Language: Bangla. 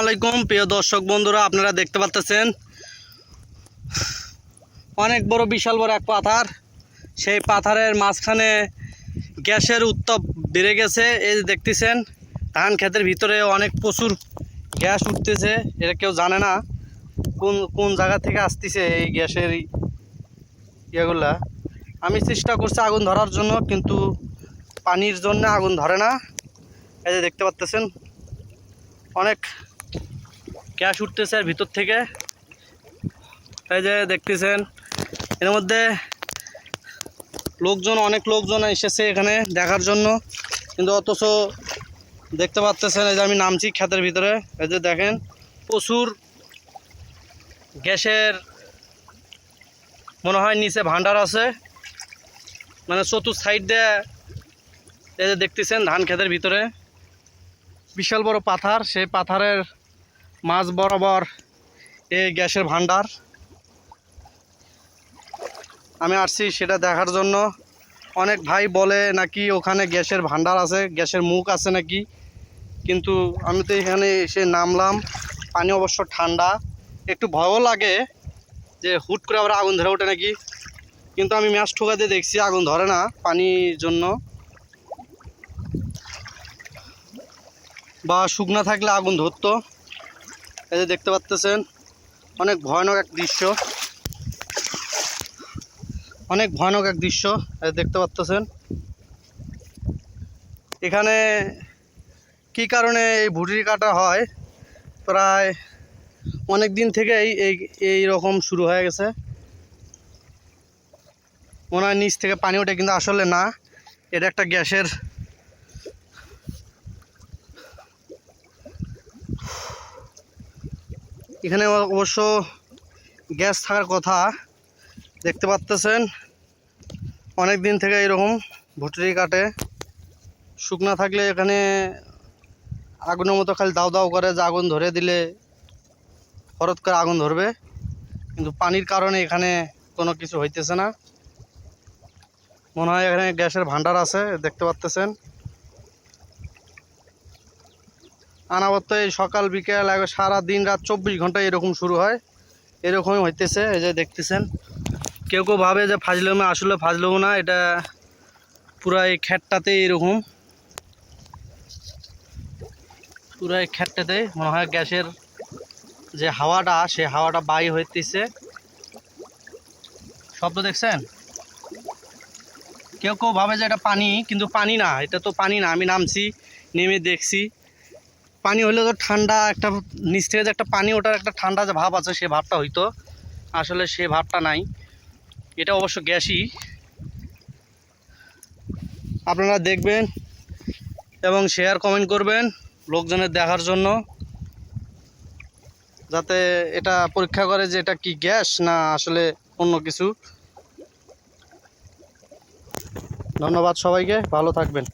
আলাইকুম প্রিয় দর্শক বন্ধুরা, আপনারা দেখতে পাচ্ছেন অনেক বড় বিশাল বড় এক পাথার। সেই পাথারের মাঝখানে গ্যাসের উত্তাপ বেড়ে গেছে। এই দেখতেছেন, ধান ক্ষেতের ভিতরে অনেক প্রচুর গ্যাস উঠতেছে। এটা কেউ জানে না কোন কোন জায়গা থেকে আসতেছে এই গ্যাসের ইয়েগুলা। আমি চেষ্টা করছি আগুন ধরার জন্য, কিন্তু পানির জন্য আগুন ধরে না। এই যে দেখতে পাচ্ছেন অনেক গ্যাস উঠতেছে এর ভিতর থেকে। এই যে দেখতেছেন, এর মধ্যে লোকজন, অনেক লোকজন এসেছে এখানে দেখার জন্য। কিন্তু অথচ দেখতে পাচ্তেছেন, এই যে আমি নামছি ক্ষেতের ভিতরে। এই যে দেখেন, প্রচুর গ্যাসের মনে হয় নিচে ভান্ডার আছে। মানে চতুর সাইড দিয়ে এই যে দেখতেছেন ধান ক্ষেতের ভিতরে। বিশাল বড় পাথার, সেই পাথারের মাঝ বরাবর এই গ্যাসের ভান্ডার আমি আসছি সেটা দেখার জন্য। অনেক ভাই বলে নাকি ওখানে গ্যাসের ভান্ডার আছে, গ্যাসের মুখ আছে নাকি? কিন্তু আমি তো এখানে এসে নামলাম, পানি অবশ্য ঠান্ডা। একটু ভয়ও লাগে যে হুট করে আবার আগুন ধরে ওঠে নাকি? কিন্তু আমি ম্যাচ ঠোকাতে দেখছি আগুন ধরে না পানির জন্য। বা শুকনা থাকলে আগুন ধরতো। এই যে দেখতে পাচ্তেছেন, অনেক ভয়ানক এক দৃশ্য। অনেক ভয়ানক এক দৃশ্য দেখতে পাচ্তেছেন। এখানে কি কারণে এই ভুটুরি কাটা হয়? প্রায় অনেক দিন থেকেই এই এই রকম শুরু হয়ে গেছে। মনে হয় নিচ থেকে পানি ওঠে, কিন্তু আসলে না। এটা একটা গ্যাসের এখানে অবশ্য গ্যাস থাকার কথা। দেখতে পাচ্তেছেন, অনেক দিন থেকে এরকম ভুটুরি কাটে শুকনা থাকলে এখানে আগুনের মতো খালি দাও দাও করে যে আগুন ধরে দিলে হঠাৎ করে আগুন ধরবে। কিন্তু পানির কারণে এখানে কোনো কিছু হইতেছে না। মনে হয় এখানে গ্যাসের ভান্ডার আছে, দেখতে পাচ্তেছেন। আনাবত এই সকাল, বিকেল সারা দিন রাত চব্বিশ ঘণ্টা এরকম শুরু হয়। এরকমই হইতেছে, এই যে দেখতেছেন। কেউ কেউ ভাবে যে ফাজলামে আসলে ফাজলামো না, এটা পুরা এই খ্যাটটাতে এরকম। পুরা এই খ্যাটটাতে মনে হয় গ্যাসের যে হাওয়াটা, সে হাওয়াটা বাই হইতেছে। শব্দ দেখছেন? কেউ কেউ ভাবে যে এটা পানি, কিন্তু পানি না, এটা তো পানি না। আমি নামছি, নেমে দেখছি। পানি হলে তো ঠান্ডা একটা নিচ থেকে যে একটা পানি ওটার একটা ঠান্ডা যে ভাব আছে, সে ভাবটা হইতো আসলে সে ভাবটা নাই। এটা অবশ্য গ্যাসই। আপনারা দেখবেন এবং শেয়ার কমেন্ট করবেন লোকজনের দেখার জন্য। যাতে এটা পরীক্ষা করে যে এটা কি গ্যাস না আসলে অন্য কিছু। ধন্যবাদ সবাইকে, ভালো থাকবেন।